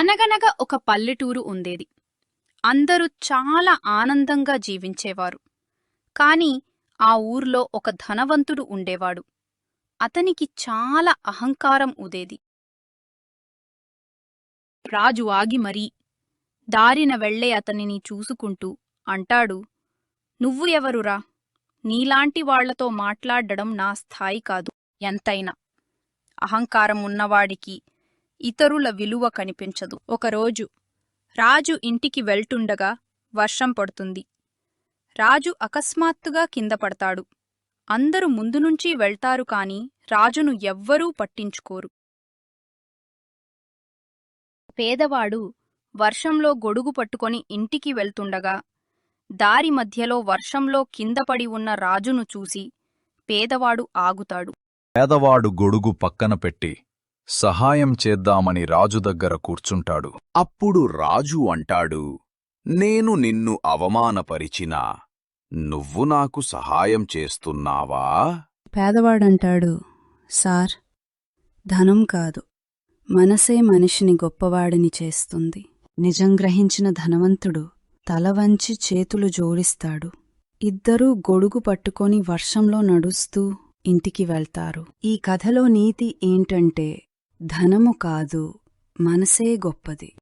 అనగనగా ఒక పల్లెటూరు ఉండేది. అందరూ చాలా ఆనందంగా జీవించేవారు. కాని ఆ ఊర్లో ఒక ధనవంతుడు ఉండేవాడు. అతనికి చాలా అహంకారం ఉదేది రాజు ఆగి మరీ దారిన వెళ్ళే అతనిని చూసుకుంటూ అంటాడు నువ్వు ఎవరురా? నీలాంటి వాళ్ళతో మాట్లాడడం నా స్థాయి కాదు. ఎంతైనా. అహంకారం ఉన్నవాడికి ఇతరుల విలువ కనిపించదు. ఒకరోజు రాజు ఇంటికి వెళ్తుండగా వర్షం పడుతుంది. రాజు అకస్మాత్తుగా కింద పడతాడు. అందరూ ముందు నుంచి వెళ్తారు కాని రాజును ఎవ్వరూ పట్టించుకోరు. పేదవాడు వర్షంలో గొడుగు పట్టుకొని ఇంటికి వెళ్తుండగా దారి మధ్యలో వర్షంలో కిందపడి ఉన్న రాజును చూసి పేదవాడు ఆగుతాడు. పేదవాడు గొడుగు పక్కన పెట్టి సహాయం చేద్దామని రాజు దగ్గర కూర్చుంటాడు. అప్పుడు రాజు అంటాడు నేను నిన్ను అవమానపరిచినా నువ్వు నాకు సహాయం చేస్తున్నావా? పేదవాడంటాడు సార్ ధనం కాదు. మనసే మనిషిని గొప్పవాడిని చేస్తుంది. నిజం గ్రహించిన ధనవంతుడు తల వంచి చేతులు జోడిస్తాడు. ఇద్దరూ గొడుగు పట్టుకొని వర్షంలో నడుస్తూ ఇంటికి వెళ్తారు. ఈ కథలో నీతి ఏంటంటే ధనము కాదు మనసే గొప్పది.